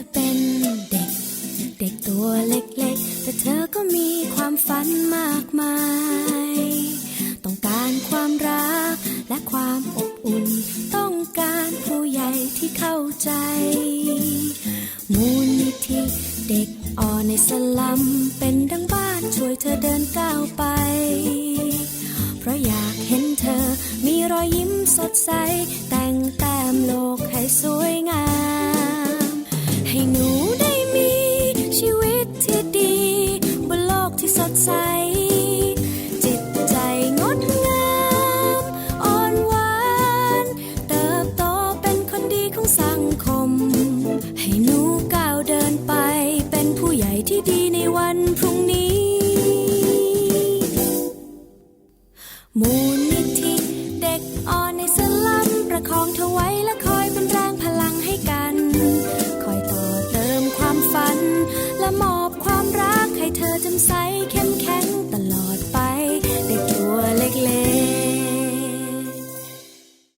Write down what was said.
จะเป็นเด็ก เด็กตัวเล็กๆ แต่เธอก็มีความฝันมากมาย ต้องการความรักและความอบอุ่น ต้องการผู้ใหญ่ที่เข้าใจ มูลนิธิเด็กอ่อนในสลัม เป็นดังบ้านช่วยเธอเดินก้าวไป เพราะอยากเห็นเธอมีรอยยิ้มสดใส แต่งแต้มโลก มูลนิธิเด็กอ่อนในสลัมประคองเธอไว้และคอยเป็นแรงพลังให้กัน คอยต่อเติมความฝัน และมอบความรักให้เธอจำใส